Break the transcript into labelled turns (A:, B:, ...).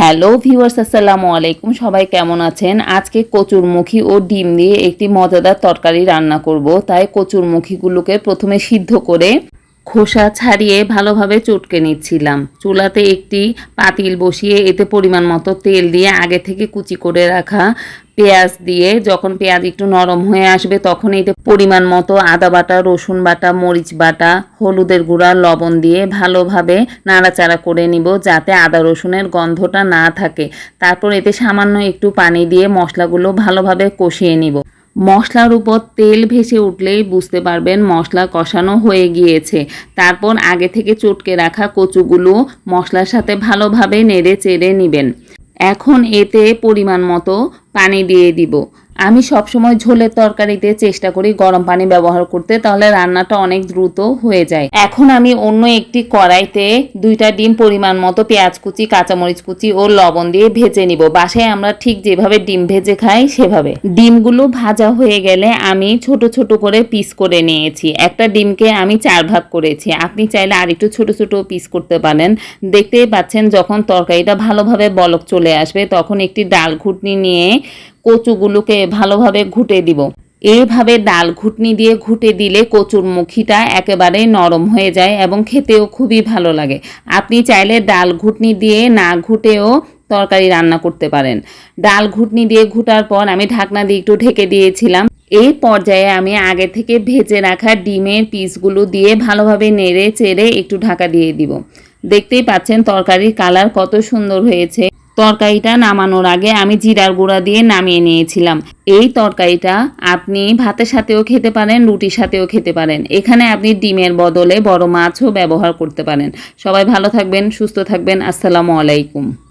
A: Hello viewers, আসসালামু আলাইকুম। সবাই কেমন আছেন? আজকে কচুরমুখী ও ডিম দিয়ে একটি মজাদার তরকারি রান্না করব। তাই কচুরমুখীগুলোকে প্রথমে সিদ্ধ করে খোসা ছাড়িয়ে ভালোভাবে চটকে নিচ্ছিলাম। চুলাতে একটি পাতিল বসিয়ে এতে পরিমাণ মতো তেল দিয়ে আগে থেকে কুচি করে রাখা পেঁয়াজ দিয়ে যখন পেঁয়াজ একটু নরম হয়ে আসবে, তখন এতে পরিমাণ মতো আদা বাটা, রসুন বাটা, মরিচ বাটা, হলুদের গুঁড়া, লবণ দিয়ে ভালোভাবে নাড়াচাড়া করে নিব যাতে আদা রসুনের গন্ধটা না থাকে। তারপর এতে সামান্য একটু পানি দিয়ে মশলাগুলো ভালোভাবে কষিয়ে নিব। মশলার উপর তেল ভেসে উঠলেই বুঝতে পারবেন মশলা কষানো হয়ে গিয়েছে। তারপর আগে থেকে চটকে রাখা কচুগুলো মশলার সাথে ভালোভাবে নেড়ে চেড়ে নেবেন। এখন এতে পরিমাণ মতো পানি দিয়ে দিব। আমি সবসময় ঝোলের তরকারিতে চেষ্টা করি গরম পানি ব্যবহার করতে, তাহলে রান্নাটা অনেক দ্রুত হয়ে যায়। এখন আমি অন্য একটি কড়াইতে দুইটা ডিম পরিমাণ মতো পেঁয়াজ কুচি, কাঁচামরিচ কুচি ও লবণ দিয়ে ভেজে নিব। বাসায় আমরা ঠিক যেভাবে ডিম ভেজে খাই, সেভাবে। ডিমগুলো ভাজা হয়ে গেলে আমি ছোট ছোট করে পিস করে নিয়েছি। একটা ডিমকে আমি চার ভাগ করেছি। আপনি চাইলে আর একটু ছোট ছোট পিস করতে পারেন। দেখতেই পাচ্ছেন যখন তরকারিটা ভালোভাবে বলক চলে আসবে, তখন একটি ডাল ঘুটনি নিয়ে কচুগুলোকে ভালোভাবে ঘুটে দিব। এইভাবে ডাল ঘুটনি দিয়ে ঘুটে দিলে কচুর মুখিটা একেবারে নরম হয়ে যায় এবং খেতেও খুবই ভালো লাগে। আপনি চাইলে ডাল ঘুটনি দিয়ে না ঘুটেও তরকারি রান্না করতে পারেন। ডাল ঘুটনি দিয়ে ঘুটার পর আমি ঢাকনা দিয়ে একটু ঢেকে দিয়েছিলাম। এই পর্যায়ে আমি আগে থেকে ভেজে রাখা ডিমের পিসগুলো দিয়ে ভালোভাবে নেড়ে চেড়ে একটু ঢাকা দিয়ে দিব। দেখতেই পাচ্ছেন তরকারির কালার কত সুন্দর হয়েছে। তরকারিটা নামানোর আগে আমি জিরার গুঁড়া দিয়ে নামিয়ে নিয়েছিলাম। এই তরকারিটা আপনি ভাতের সাথেও খেতে পারেন, রুটির সাথেও খেতে পারেন। এখানে আপনি ডিমের বদলে বড় মাছও ব্যবহার করতে পারেন। সবাই ভালো থাকবেন, সুস্থ থাকবেন। আসসালামু আলাইকুম।